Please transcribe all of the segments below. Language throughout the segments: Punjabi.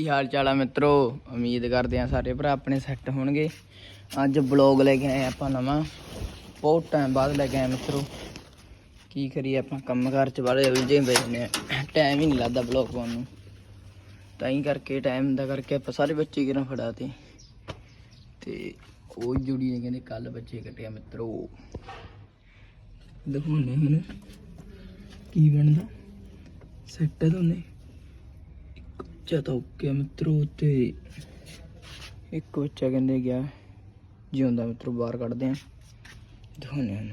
ਕੀ ਹਾਲ ਚਾਲ ਆ ਮਿੱਤਰੋ? ਉਮੀਦ ਕਰਦੇ ਆ ਸਾਰੇ ਭਰਾ ਆਪਣੇ ਸੈੱਟ ਹੋਣਗੇ। ਅੱਜ ਬਲੌਗ ਲੈ ਕੇ ਆਏ ਆਪਾਂ ਨਵਾਂ। ਬਹੁਤ ਟਾਈਮ ਬਾਅਦ ਲੈ ਕੇ ਆਏ ਮਿੱਤਰੋ। ਕੀ ਕਰੀਏ ਆਪਾਂ? ਕੰਮਕਾਰ ਚ ਬਾਰੇ ਉਲਝੇ ਪਏ ਨੇ ਟਾਈਮ ਹੀ ਨਹੀਂ ਲੱਗਦਾ ਬਲੌਗ ਪਾਉਣ ਨੂੰ। ਤਾਂ ਹੀ ਕਰਕੇ ਟਾਈਮ ਦਾ ਕਰਕੇ ਆਪਾਂ ਸਾਰੇ ਬੱਚੇ ਕਿਰਾਂ ਫੜਾਤੇ। ਤੇ ਉਹ ਜੁੜੀ ਨੇ, ਕਹਿੰਦੇ ਕੱਲ ਬੱਚੇ ਕੱਟਿਆ ਮਿੱਤਰੋ। ਦਿਖਾਉਣੇ ਹੁਣ। ਕੀ ਬਣਦਾ? ਸੈੱਟ ਹੈ ਦੋਨੇ। ਬੱਚਾ ਤਾਂ ਓਕੇ ਮਿੱਤਰੋ ਤੇ ਇੱਕ ਬੱਚਾ ਕਹਿੰਦੇ ਗਿਆ, ਜਿਉਂਦਾ ਮਿੱਤਰੋ ਬਾਹਰ ਕੱਢਦੇ ਆ। ਦਿਖਾਉਂਦੇ ਹਨ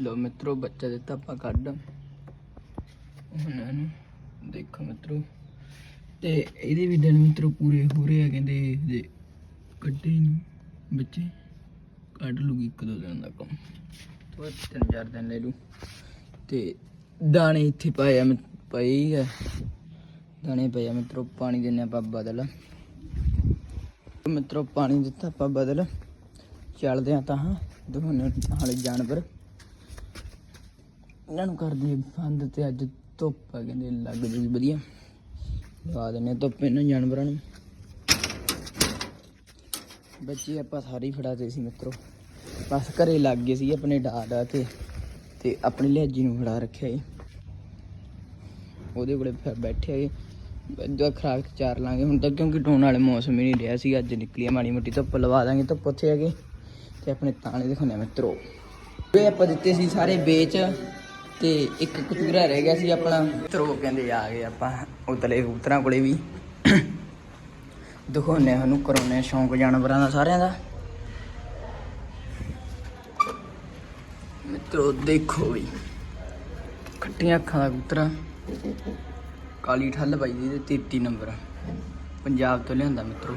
ਲੋ ਮਿੱਤਰੋ ਬੱਚਾ ਦਿੱਤਾ ਆਪਾਂ ਕੱਢ। ਉਹਨਾਂ। ਨੂੰ ਦੇਖੋ ਮਿੱਤਰੋ। ਤੇ ਇਹਦੇ ਵੀ ਦਿਨ ਮਿੱਤਰੋ ਪੂਰੇ ਹੋ ਰਹੇ ਆ ਕਹਿੰਦੇ, ਜੇ ਕੱਢੇ ਨਹੀਂ ਬੱਚੇ, ਕੱਢ ਲੂਗੀ ਇੱਕ ਦੋ ਦਿਨ ਦਾ ਕੰਮ। ਤੋਂ ਤਿੰਨ ਚਾਰ ਦਿਨ ਲੈ ਲੂ ਤੇ ਦਾਣੇ ਇੱਥੇ ਪਾਇਆ ਆ ਹੀ ਆ। ਦਾਣੇ ਪਏ ਆ ਮਿੱਤਰੋ, ਪਾਣੀ ਦਿੰਨੇ ਆਪਾਂ ਬਦਲ। ਮਿੱਤਰੋ, ਪਾਣੀ ਦਿੱਤਾ ਆਪਾਂ ਬਦਲ। ਚੱਲਦੇ ਆ ਤਾਂ ਹਾਂ, ਦੋਨੇ ਹਾਲੇ ਜਾਨਵਰ ਇਹਨਾਂ ਨੂੰ ਕਰ ਦਈਏ ਬੰਦ ਤੇ ਅੱਜ ਧੁੱਪ ਆ, ਕਹਿੰਦੇ ਲੱਗ ਜੂਗੀ ਵਧੀਆ। ਲਵਾ ਦਿੰਨੇ ਆ ਧੁੱਪ ਇਹਨਾਂ ਜਾਨਵਰਾਂ ਨੂੰ। ਬੱਚੇ ਆਪਾਂ ਸਾਰੇ ਫੜਾਤੇ ਸੀ ਮਿੱਤਰੋ। ਬਸ ਘਰੇ ਲੱਗ ਗਏ ਸੀ ਆਪਣੇ ਡਾਡਾ ਤੇ ਤੇ ਆਪਣੀ ਲਹਿਜੀ ਨੂੰ ਫੜਾ ਰੱਖਿਆ ਏ। ਉਹਦੇ ਕੋਲੇ ਫਿਰ ਬੈਠੇ ਹੈਗੇ ਜੋ ਖਰਾਕ ਚਾਰ ਲਾਂਗੇ ਹੁਣ ਤਾਂ, ਕਿਉਂਕਿ ਢੋਣ ਵਾਲੇ ਮੌਸਮ ਹੀ ਨਹੀਂ ਰਿਹਾ ਸੀ, ਅੱਜ ਨਿਕਲੀ ਮਾੜੀ ਮੋਟੀ, ਧੁੱਪ ਲਵਾ ਦਾਂਗੇ ਧੁੱਪ ਉੱਥੇ ਹੈਗੇ ਤੇ ਆਪਣੇ ਤਾਣੇ ਦਿਖਾਉਂਦੇ ਆ ਮਿੱਤਰੋ ਇਹ ਆਪਾਂ ਦਿੱਤੇ ਸੀ ਸਾਰੇ ਵੇਚ, ਤੇ ਇੱਕ ਕਤੂਰਾ ਰਹਿ ਗਿਆ ਸੀ ਆਪਣਾ। ਮਿੱਤਰੋ ਕਹਿੰਦੇ ਆ ਗਏ ਆਪਾਂ ਉਤਲੇ ਕਬੂਤਰਾਂ ਕੋਲੇ ਵੀ। ਦਿਖਾਉਂਦੇ ਸਾਨੂੰ ਕਰਾਉਨੇ ਸ਼ੌਂਕ ਜਾਨਵਰਾਂ ਦਾ, ਸਾਰਿਆਂ ਦਾ। ਮਿੱਤਰੋ, ਦੇਖੋ ਵੀ, ਖੱਟੀਆਂ ਅੱਖਾਂ ਦਾ ਕਬੂਤਰਾ। ਕਾਲੀ ਠੱਲ ਬਾਈ ਦੀ ਤੇ 33 ਨੰਬਰ। ਪੰਜਾਬ ਤੋਂ ਲਿਆਂਦਾ ਮਿੱਤਰੋ।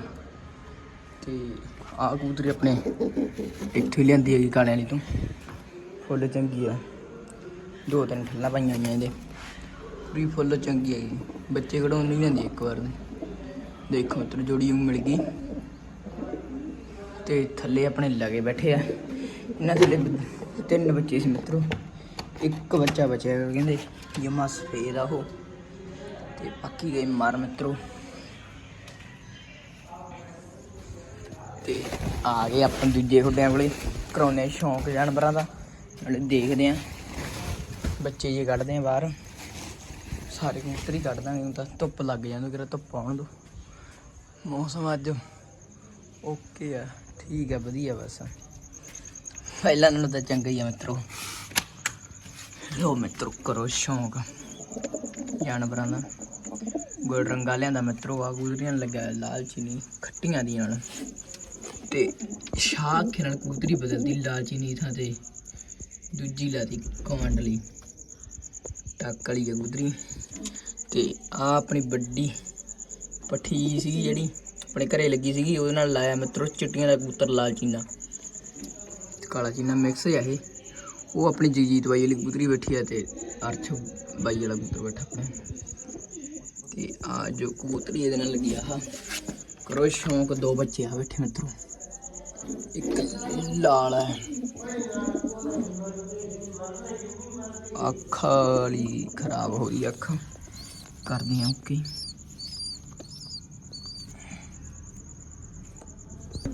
ਤੇ ਆਹ ਕਬੂਤਰੀ ਆਪਣੇ ਇੱਥੋਂ ਹੀ ਲਿਆਂਦੀ ਹੈਗੀ ਕਾਲਿਆਂ ਵਾਲੀ ਤੋਂ। ਫੁੱਲ ਚੰਗੀ ਆ। ਦੋ ਤਿੰਨ ਠੱਲਾਂ ਪਾਈਆਂ ਹੋਈਆਂ ਇਹਦੇ। ਪੂਰੀ ਫੁੱਲ ਚੰਗੀ ਆ ਜੀ। ਬੱਚੇ ਕਢਾਉਣ ਨਹੀਂ ਜਾਂਦੀ ਇੱਕ ਵਾਰ ਦੇਖੋ ਮਿੱਤਰ, ਜੋੜੀ ਨੂੰ ਮਿਲ ਗਈ। ਤੇ ਥੱਲੇ ਆਪਣੇ ਲਗੇ ਬੈਠੇ ਆ। ਇਹਨਾਂ ਥੱਲੇ ਤਿੰਨ ਬੱਚੇ ਸੀ ਮਿੱਤਰੋ। ਇੱਕ ਬੱਚਾ ਬਚਿਆ ਹੈਗਾ ਕਹਿੰਦੇ ਜਮਾ ਸਫੇਦ ਆ ਉਹ। ਤੇ ਬਾਕੀ ਗਏ ਮਾਰ ਮਿੱਤਰੋ। ਤੇ ਆ ਗਏ ਆਪਾਂ ਦੂਜੇ ਖੁੱਡਿਆਂ ਕੋਲੇ ਕਰਾਉਨੇ ਸ਼ੌਂਕ ਜਾਨਵਰਾਂ ਦਾ। ਨਾਲੇ ਦੇਖਦੇ ਆ ਬੱਚੇ ਜੇ ਕੱਢਦੇ ਆ ਬਾਹਰ। ਸਾਰੇ ਕਬੂਤਰ ਹੀ ਕੱਢ ਦਾਂਗੇ, ਹੁਣ ਤਾਂ ਧੁੱਪ ਲੱਗ ਜਾਂਦੀ ਕਿਰਾ ਧੁੱਪ ਆਉਣ ਦੋ। ਮੌਸਮ ਅੱਜ ਓਕੇ ਆ, ਠੀਕ ਆ, ਵਧੀਆ ਬਸ। ਪਹਿਲਾਂ ਨਾਲੋਂ ਤਾਂ ਚੰਗਾ ਹੀ ਆ ਮਿੱਤਰੋ। ਲੋ ਮਿੱਤਰੋ, ਕਰੋ ਸ਼ੌਂਕ। ਜਾਨਵਰਾਂ ਦਾ। ਗੋਲ ਰੰਗਾ ਲਿਆਂਦਾ ਮਿੱਤਰੋ ਆ ਗੁਜ਼ਰੀਆਂ ਲੱਗਾ ਲਾਲ ਚੀਨੀ, ਖੱਟੀਆਂ ਦੀਆਂ ਨਾਲ। ਤੇ ਸ਼ਾਹ ਖਿਰਨ ਕਬੂਤਰੀ ਬਦਲਦੀ ਲਾਲ ਚੀਨੀ ਥਾਂ ਤੇ, ਦੂਜੀ ਲਾਦੀ ਕਮਾਂਡਲੀ ਟੱਕ ਵਾਲੀ ਕਬੂਤਰੀ ਤੇ ਆ ਆਪਣੀ ਵੱਡੀ ਪੱਠੀ ਸੀਗੀ ਜਿਹੜੀ, ਆਪਣੇ ਘਰੇ ਲੱਗੀ ਸੀਗੀ, ਉਹਦੇ ਨਾਲ ਲਾਇਆ ਮਿੱਤਰੋ ਚਿੱਟੀਆਂ ਦਾ ਕਬੂਤਰ, ਲਾਲ ਚੀਨਾ। ਕਾਲਾ ਚੀਨਾ ਮਿਕਸ ਹੈ ਇਹ। ਉਹ ਆਪਣੀ ਜਗਜੀਤ ਬਾਈ ਵਾਲੀ ਕਬੂਤਰੀ ਬੈਠੀ ਆ ਤੇ ਅਰਥ ਬਾਈ ਵਾਲਾ ਕਬੂਤਰ ਬੈਠਾ ਆਪਣਾ ਤੇ ਆ ਜੋ ਕਬੂਤਰੀ ਇਹਦੇ ਨਾਲ ਲੱਗੀ ਆ ਕਰੋ ਸ਼ੌਂਕ ਦੋ ਬੱਚੇ ਆ ਬੈਠੇ ਮਿੱਤਰੋ। ਇੱਕ ਲਾਲ ਹੈ ਅੱਖ ਵਾਲੀ ਖਰਾਬ ਹੋ ਰਹੀ ਅੱਖ। ਕਰਦੀ ਆ ਓਕੇ।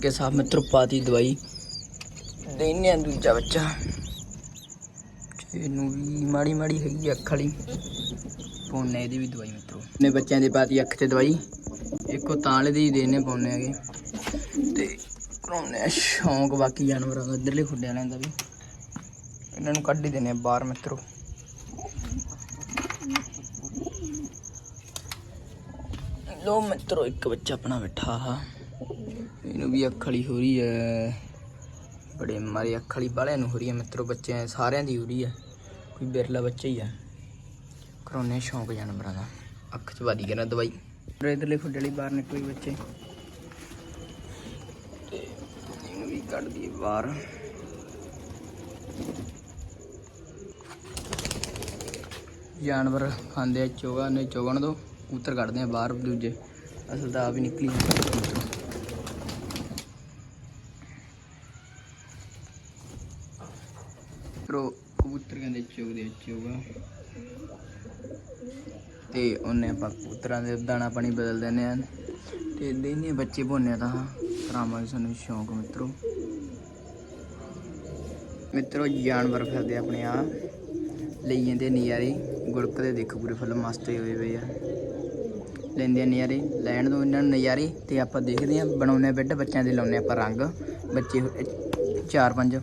ਕੇ ਸਾਹ ਮਿੱਤਰੋ ਪਾਤੀ ਦਵਾਈ। ਦੇਣੇ ਆ ਦੂਜਾ ਬੱਚਾ। ਇਹਨੂੰ ਵੀ ਮਾੜੀ ਮਾੜੀ ਹੈਗੀ ਅੱਖ ਵਾਲੀ। ਪੌਣੇ ਇਹਦੀ ਵੀ ਦਵਾਈ ਮਿੱਤਰੋ। ਨੇ ਬੱਚਿਆਂ ਦੇ ਪਾਤੀ ਅੱਖ ਤੇ ਦਵਾਈ। ਇੱਕੋ ਤਾਂਲੇ ਦੀ ਦੇਣੇ ਪਾਉਣੇ ਹੈਗੇ। ਤੇ ਕਰਾਉਣੇ ਸ਼ੌਂਕ ਬਾਕੀ ਜਾਨਵਰਾਂ ਦਾ ਇੱਧਰਲੇ ਖੁੱਡੇ ਵਾਲਿਆਂ ਦਾ ਵੀ। ਇਹਨਾਂ ਨੂੰ ਕੱਢ ਹੀ ਆ ਬਾਹਰ ਮਿੱਤਰੋ। ਲੋ ਮਿੱਤਰੋ ਇੱਕ ਬੱਚਾ ਆਪਣਾ ਬੈਠਾ ਆ। ਇਹਨੂੰ ਵੀ ਅੱਖ ਵਾਲੀ ਹੋ ਰਹੀ ਹੈ ਬੜੇ ਮਾਰੇ ਅੱਖ ਵਾਲੀ ਬਾਲਿਆਂ ਨੂੰ ਹੋ ਰਹੀ ਹੈ ਮਿੱਤਰੋ ਬੱਚੇ ਸਾਰਿਆਂ ਦੀ ਹੋ ਰਹੀ ਹੈ। ਕੋਈ ਬਿਰਲਾ ਬੱਚਾ ਹੀ ਆ ਕਰਾਉਣੇ ਸ਼ੌਂਕ ਜਾਨਵਰਾਂ ਦਾ। ਅੱਖ 'ਚ ਵਾਦੀ ਗਿਆ ਨਾ ਦਵਾਈ। ਇਧਰਲੇ ਖੁੱਡੇ ਵਾਲੀ ਬਾਹਰ ਨਿਕਲੀ ਬੱਚੇ। ਤੇ ਇਹਨੂੰ ਵੀ ਕੱਢ ਦਈਏ ਬਾਹਰ। ਜਾਨਵਰ ਖਾਂਦੇ ਆ ਚੋਗਾ ਨੇ ਚੋਗਣ ਦੋ ਕਬੂਤਰ ਕੱਢਦੇ ਆ ਬਾਹਰ ਦੂਜੇ। ਅਸਲ ਤਾਂ ਆਪ ਹੀ ਨਿਕਲੀ ਜਾਂਦੇ ਆ ਕਬੂਤਰ ਕਰੋ ਕਬੂਤਰ ਕਹਿੰਦੇ ਚੁਗਦੇ ਚੁਗਾ। ਤੇ ਉਹਨੇ ਆਪਾਂ ਕਬੂਤਰਾਂ ਦੇ ਦਾਣਾ ਪਾਣੀ ਬਦਲ ਦਿੰਦੇ ਆ ਤੇ ਲੈਨੇ ਬੱਚੇ ਭੋਨੇ ਤਾਂ ਕਰਾਵਾਂਗੇ ਸਾਨੂੰ ਸ਼ੌਂਕ ਮਿੱਤਰੋ। ਮਿੱਤਰੋ, ਜਾਨਵਰ ਫਿਰਦੇ ਆਪਣੇ ਆ ਲਈ ਜਾਂਦੇ ਨਜ਼ਾਰੇ ਗੁੜਕਦੇ ਦੇਖੋ ਪੂਰੇ ਫੁੱਲ ਮਸਤ ਹੋਏ ਪਏ ਆ। ਲੈਂਦੇ ਨਜ਼ਾਰੇ ਲੈਣ ਦੋ ਇਹਨਾਂ ਨੂੰ ਨਜ਼ਾਰੇ ਤੇ ਆਪਾਂ ਦੇਖਦੇ ਆ ਬਣਾਉਨੇ ਬੈੱਡ, ਬੱਚਿਆਂ ਦੇ ਲਾਉਨੇ ਆਪਾਂ ਰੰਗ। ਬੱਚੇ, ਚਾਰ ਪੰਜ।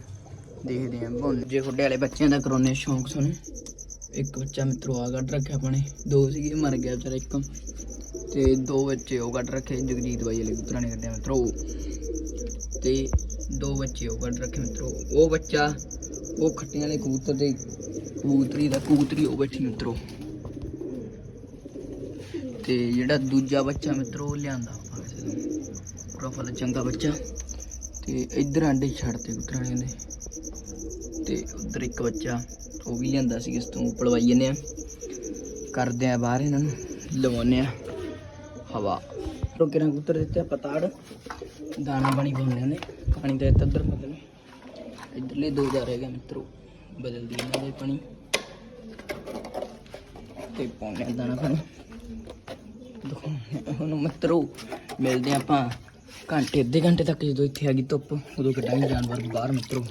ਦੇਖਦੇ ਆ ਬੋਨ ਜੇ ਤੁਹਾਡੇ ਵਾਲੇ ਬੱਚਿਆਂ ਦਾ ਕਰਾਉਨੇ ਸ਼ੌਂਕ ਸਾਨੂੰ ਇੱਕ ਬੱਚਾ ਮਿੱਤਰੋ ਆ ਕੱਢ ਰੱਖਿਆ ਆਪਣੇ, ਦੋ ਸੀਗੇ, ਮਰ ਗਿਆ ਵਿਚਾਰਾ ਇੱਕ। ਤੇ ਦੋ ਬੱਚੇ ਉਹ ਕੱਢ ਰੱਖੇ, ਜਗਜੀਤ ਬਾਈ ਵਾਲੇ ਪੁੱਤਰਾਂ ਨੇ ਕੱਢਿਆ ਮਿੱਤਰੋ। ਤੇ ਦੋ ਬੱਚੇ ਉਹ ਕੱਢ ਰੱਖੇ ਮਿੱਤਰੋ। ਉਹ ਬੱਚਾ, ਉਹ ਖੱਟੀਆਂ ਵਾਲੇ ਕਬੂਤਰ ਦੇ ਕਬੂਤਰੀ ਦਾ ਕਬੂਤਰੀ ਉਹ ਬੈਠੀ ਮਿੱਤਰੋ। ਤੇ ਜਿਹੜਾ ਦੂਜਾ ਬੱਚਾ ਮਿੱਤਰੋ, ਉਹ ਲਿਆਂਦਾ ਕਿਸੇ ਤੋਂ ਪ੍ਰੋਫਾਈਲ ਚੰਗਾ ਬੱਚਾ। ਤੇ ਇੱਧਰ ਆਂਡੇ ਛੱਡਤੇ ਕਬੂਤਰਾਂ ਨੇ ਉਹਦੇ ਤੇ ਉਧਰ ਇੱਕ ਬੱਚਾ, ਉਹ ਵੀ ਲਿਆਂਦਾ ਸੀ ਇਸ ਤੋਂ ਪਲਵਾਈ ਜੰਨੇ ਆ ਕਰਦੇ ਆ ਬਾਹਰ ਇਹਨਾਂ ਨੂੰ ਲਵਾਉਨੇ ਆ ਹਵਾ। ਰੋਕੇ ਨਾਲ ਕਬੂਤਰ ਦਿੱਤੇ? ਪਤਾੜ। ਦਾਣਾ ਪਾਣੀ ਪਾਉਂਦੇ ਨੇ ਪਾਣੀ ਤਾਂ ਇੱਧਰ ਉੱਧਰ ਬਦਲ ਇੱਧਰਲੇ ਦੋ ਜਾ ਰਹਿ ਗਏ ਮਿੱਤਰੋ। ਬਦਲਦੀ ਇਹਨਾਂ ਦੇ ਪਾਣੀ। ਤੇ ਪਾਉਂਦੇ ਆ ਦਾਣਾ ਪਾਣੀ। ਦਿਖਾਉਂਦੇ ਹੁਣ ਮਿੱਤਰੋ। ਮਿਲਦੇ ਆ ਆਪਾਂ ਘੰਟੇ, ਅੱਧੇ ਘੰਟੇ ਤੱਕ ਜਦੋਂ ਇੱਥੇ ਆ ਗਈ ਧੁੱਪ, ਉਦੋਂ ਕੱਢਾਂਗੇ ਜਾਨਵਰ ਬਾਹਰ ਮਿੱਤਰੋ।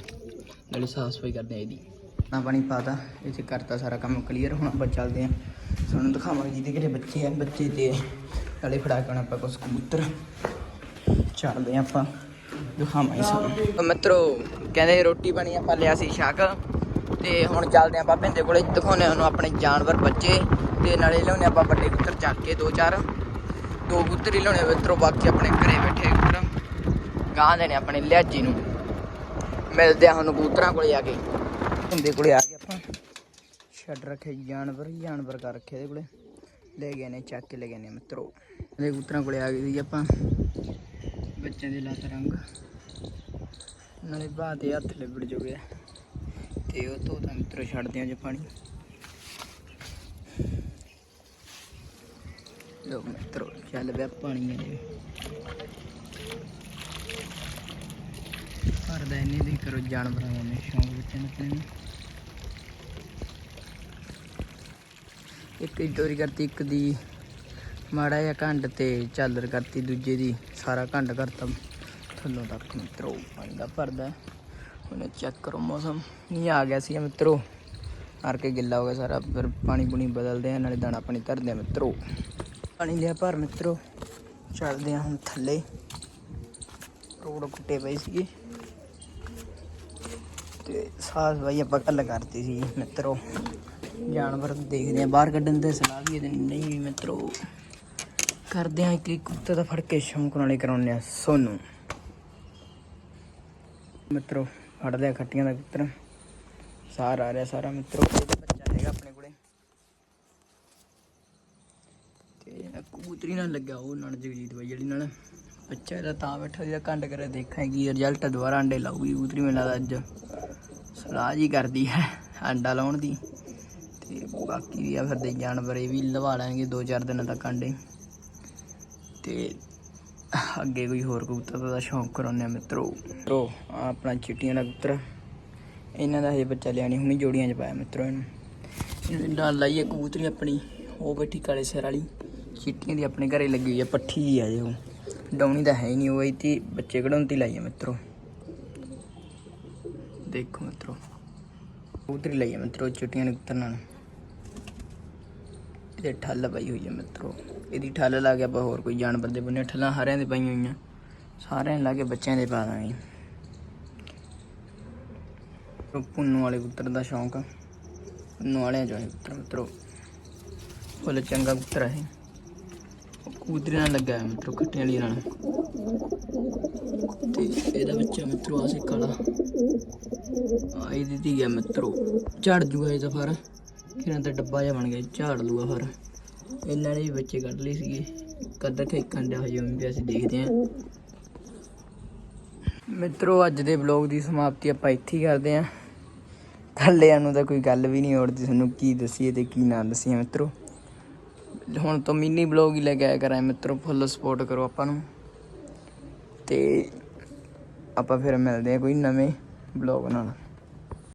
ਨਾਲੇ ਸਾਫ਼ ਸਫ਼ਾਈ ਕਰਦੇ ਆ ਇਹਦੀ ਨਾ ਪਾਣੀ ਪਾਤਾ ਇਹ 'ਚ ਕਰਤਾ ਸਾਰਾ ਕੰਮ ਕਲੀਅਰ ਹੁਣ ਆਪਾਂ ਚੱਲਦੇ ਆ ਤੁਹਾਨੂੰ ਦਿਖਾਵਾਂਗੇ ਜਿਹਦੇ ਕਿਹੜੇ ਬੱਚੇ ਆ, ਬੱਚੇ ਤੇ ਨਾਲੇ ਫੜਾ ਕੇ ਆਉਣਾ ਆਪਾਂ ਕੁਛ ਕਬੂਤਰ। ਚੱਲਦੇ ਆ ਆਪਾਂ, ਦਿਖਾਵਾਂਗੇ ਸਾਨੂੰ ਮਿੱਤਰੋ, ਕਹਿੰਦੇ ਰੋਟੀ ਬਣੀ ਆਪਾਂ ਲਿਆ ਸੀ ਸ਼ੱਕ, ਤੇ ਹੁਣ ਚੱਲਦੇ ਆ ਬਾਬੇ ਦੇ ਕੋਲੇ ਦਿਖਾਉਣੇ ਉਹਨੂੰ ਆਪਣੇ ਜਾਨਵਰ ਬੱਚੇ, ਤੇ ਨਾਲੇ ਲਿਆਉਣੇ ਆਪਾਂ ਵੱਡੇ ਕਬੂਤਰ ਚੱਕ ਕੇ ਦੋ ਚਾਰ। ਦੋ ਕਬੂਤਰ ਹੀ ਲਿਆਉਣੇ ਮਿੱਤਰੋ, ਬਾਕੀ ਆਪਣੇ ਘਰੇ ਬੈਠੇ ਕਬੂਤਰ। ਗਾਂ ਦੇਣੇ ਆਪਣੇ ਲਿਆਜੀ ਨੂੰ। ਮਿਲਦੇ ਆ ਹੁਣ ਕਬੂਤਰਾਂ ਕੋਲੇ ਆ ਕੇ। ਹੁੰਦੇ ਕੋਲੇ ਆ ਕੇ ਆਪਾਂ। ਛੱਡ ਰੱਖੇ ਜਾਨਵਰ ਜਾਨਵਰ ਕਰ ਰੱਖੇ ਇਹਦੇ ਕੋਲੇ। ਲੈ ਗਏ ਨੇ, ਚੱਕ ਕੇ ਲੈ ਗਏ ਨੇ ਮਿੱਤਰੋ। ਇਹਦੇ ਕਬੂਤਰਾਂ ਕੋਲੇ ਆ ਗਏ ਸੀ ਆਪਾਂ। ਬੱਚਿਆਂ ਦੇ ਲੱਤ ਰੰਗ। ਨਾਲੇ ਬਾਹ ਦੇ ਹੱਥ ਲਿਬੜ ਜੂਗੇ ਤੇ ਉਹ ਤੋਂ ਤਾਂ ਮਿੱਤਰੋ ਛੱਡਦੇ ਆ ਜੇ ਪਾਣੀ। ਲੋ ਮਿੱਤਰੋ, ਚੱਲ ਪਿਆ ਪਾਣੀ ਅਜੇ ਭਰਦਾ ਇਹਨੇ ਦੀ ਕਰੋ ਜਾਨਵਰਾਂ ਦਾ ਨੇ ਸ਼ੌਂਕ ਬੱਚਿਆਂ ਨੂੰ ਆਪਣੇ ਨੂੰ ਇੱਕ ਡੋਰੀ ਕਰਤੀ, ਇੱਕ ਦੀ ਮਾੜਾ ਜਿਹਾ ਘੰਡ ਤੇ ਚਾਦਰ ਕਰਤੀ, ਦੂਜੇ ਦੀ ਸਾਰਾ ਘੰਡ ਕਰਤਾ। ਥੱਲੋਂ ਤੱਕ ਮਿੱਤਰੋ ਪਾਣੀ ਦਾ ਭਰਦਾ ਉਹਨੇ ਚੈੱਕ ਕਰੋ ਮੌਸਮ। ਨਹੀਂ ਆ ਗਿਆ ਸੀ ਮਿੱਤਰੋ। ਮਾਰ ਕੇ ਗਿੱਲਾ ਹੋ ਗਿਆ ਸਾਰਾ, ਫਿਰ ਪਾਣੀ ਪੁਣੀ ਬਦਲਦੇ ਆ, ਨਾਲੇ ਦਾਣਾ ਪਾਣੀ ਧਰਦੇ ਆ ਮਿੱਤਰੋ। ਪਾਣੀ ਲਿਆ ਭਰ ਮਿੱਤਰੋ। ਚੱਲਦੇ ਆ ਹੁਣ ਥੱਲੇ। ਰੋਡ ਕੁੱਟੇ ਪਏ ਸੀਗੇ। ਤੇ ਸਾਸ ਸਫ਼ਾਈ ਆਪਾਂ ਗੱਲ ਕਰਤੀ ਸੀ ਮਿੱਤਰੋ, ਜਾਨਵਰ ਦੇਖਦੇ ਆ ਬਾਹਰ ਕੱਢਣ ਤੇ ਸਲਾਹ ਵੀ ਇਹਦੇ ਨਹੀਂ ਵੀ ਮਿੱਤਰੋ। ਕਰਦੇ ਆ ਇੱਕ ਕੁੱਤੇ ਦਾ ਫੜ ਕੇ ਸ਼ੌਂਕ ਨਾਲੇ ਕਰਾਉਂਦੇ ਆ ਸੋਨੂੰ। ਮਿੱਤਰੋ, ਫੜ ਲਿਆ ਖੱਟੀਆਂ ਦਾ ਕੁੱਤਰ। ਸਾਰ ਆ ਰਿਹਾ ਸਾਰਾ ਮਿੱਤਰੋ ਬੱਚਾ ਹੈਗਾ ਆਪਣੇ ਕੋਲੇ। ਤੇ ਇਹ ਕਬੂਤਰੀ ਨਾਲ ਲੱਗਿਆ ਉਹ ਨਾਲ ਜਗਜੀਤ ਬਾਈ, ਜਿਹੜੀ ਨਾਲ ਬੱਚਾ ਇਹਦਾ ਤਾਂ ਬੈਠਾ ਜਿਹੜਾ ਕੰਡ ਕਰੇ ਦੇਖਾਂ ਕੀ ਰਿਜ਼ਲਟ ਦੁਬਾਰਾ ਅੰਡੇ ਲਾਊਗੀ, ਕਬੂਤਰੀ ਮੈਨੂੰ ਲੱਗਦਾ ਅੱਜ। ਸਲਾਹ ਜੀ ਕਰਦੀ ਹੈ ਅੰਡਾ ਲਾਉਣ ਦੀ। ਤੇ ਬਾਕੀ ਵੀ ਆ ਫਿਰਦੇ ਜਾਨਵਰ, ਇਹ ਵੀ ਲਵਾ ਲਾਂਗੇ ਦੋ ਚਾਰ ਦਿਨਾਂ ਤੱਕ ਅੰਡੇ ਤੇ ਅੱਗੇ ਕੋਈ ਹੋਰ ਕਬੂਤਰ ਦਾ ਸ਼ੌਂਕ ਕਰਾਉਂਦੇ ਆ ਮਿੱਤਰੋ। ਮਿੱਤਰੋ ਆਪਣਾ ਚਿੱਟੀਆਂ ਦਾ ਕਬੂਤਰ। ਇਹਨਾਂ ਦਾ ਹਜੇ ਬੱਚਾ ਲਿਆ ਨਹੀਂ ਹੁਣੀ ਜੋੜੀਆਂ 'ਚ ਪਾਇਆ ਮਿੱਤਰੋ ਇਹਨੂੰ। ਇਹਨੂੰ ਨਾਲ ਲਾਈਏ ਕਬੂਤਰੀ ਆਪਣੀ, ਉਹ ਬੈਠੀ ਕਾਲੇ ਸਿਰ ਵਾਲੀ। ਚਿੱਟੀਆਂ ਦੀ ਆਪਣੇ ਘਰੇ ਲੱਗੀ ਹੋਈ ਹੈ, ਪੱਠੀ ਜੀ ਆ ਜੇ ਉਹ। ਡਾਉਣੀ ਤਾਂ ਹੈ ਹੀ ਨਹੀਂ, ਉਹ ਇੱਥੇ ਬੱਚੇ ਕਢਾਉਣ ਤੇ ਲਾਈ ਆ ਮਿੱਤਰੋ। ਦੇਖੋ ਮਿੱਤਰੋ। ਕਬੂਤਰੀ ਲਈ ਆ ਮਿੱਤਰੋ, ਚਿੱਟੀਆਂ ਦੇ ਨਾਲ। ਇਹਦੇ ਠੱਲ ਪਈ ਹੋਈ ਹੈ ਮਿੱਤਰੋ। ਇਹਦੀ ਠੱਲ ਲਾ ਕੇ ਆਪਾਂ ਹੋਰ ਕੋਈ ਜਾਨਵਰ ਦੇ ਬੰਨੇ, ਠੱਲਾਂ ਹਰਿਆਂ ਦੇ ਪਈਆਂ ਹੋਈਆਂ। ਸਾਰਿਆਂ ਨੇ ਲਾ ਕੇ ਬੱਚਿਆਂ ਦੇ ਪਾ ਦਾਂਗੇ ਉਹ ਪੁੰਨੂ ਵਾਲੇ ਪੁੱਤਰ ਦਾ ਸ਼ੌਂਕ ਆ। ਪੁੰਨੂ ਵਾਲਿਆਂ ਚੋਂ ਇਹ ਪੁੱਤਰ ਮਿੱਤਰੋ। ਫੁੱਲ ਚੰਗਾ ਪੁੱਤਰ ਹੈ ਉਹ ਨਾਲ ਲੱਗਾ ਹੈ ਮਿੱਤਰੋ ਕੱਟੇ ਵਾਲੀ ਨਾਲ। ਤੇ ਇਹਦਾ ਬੱਚਾ ਮਿੱਤਰੋ ਆਸੇ ਕਾਲਾ। ਆ ਇਹਦੀ ਦੀ ਗਿਆ ਮਿੱਤਰੋ। ਝੜ ਜੂਗਾ ਇਹਦਾ ਫਰ। ਕਿਰਾਂ ਤਾਂ ਡੱਬਾ ਜਿਹਾ ਬਣ ਗਿਆ, ਝਾੜ ਲੂਗਾ ਫਰ। ਇਹਨਾਂ ਨੇ ਵੀ ਬੱਚੇ ਕੱਢ ਲਈ ਸੀਗੇ। ਕਦਰ ਕੇ ਕੰਡਿਆ ਹੋਇਆ ਵੀ ਅਸੀਂ ਦੇਖਦੇ ਆਂ ਮਿੱਤਰੋ, ਅੱਜ ਦੇ ਵਲੌਗ ਦੀ ਸਮਾਪਤੀ ਆਪਾਂ ਇੱਥੇ ਹੀ ਕਰਦੇ ਆਂ ਥੱਲਿਆਂ ਨੂੰ ਤਾਂ ਕੋਈ ਗੱਲ ਵੀ ਨਹੀਂ ਔੜਦੀ ਤੁਹਾਨੂੰ ਕੀ ਦਸੀਏ ਤੇ ਕੀ ਨਾ ਦਸੀਏ ਮਿੱਤਰੋ। ਹੁਣ ਤੋਂ ਮਿੰਨੀ ਵਲੌਗ ਹੀ ਲੈ ਕੇ ਆਇਆ ਕਰਾਂ ਮਿੱਤਰੋ ਫੁੱਲ ਸਪੋਰਟ ਕਰੋ ਆਪਾਂ ਨੂੰ। ਤੇ ਆਪਾਂ ਫਿਰ ਮਿਲਦੇ ਆ ਕੋਈ ਨਵੇਂ ਵਲੌਗ ਨਾਲ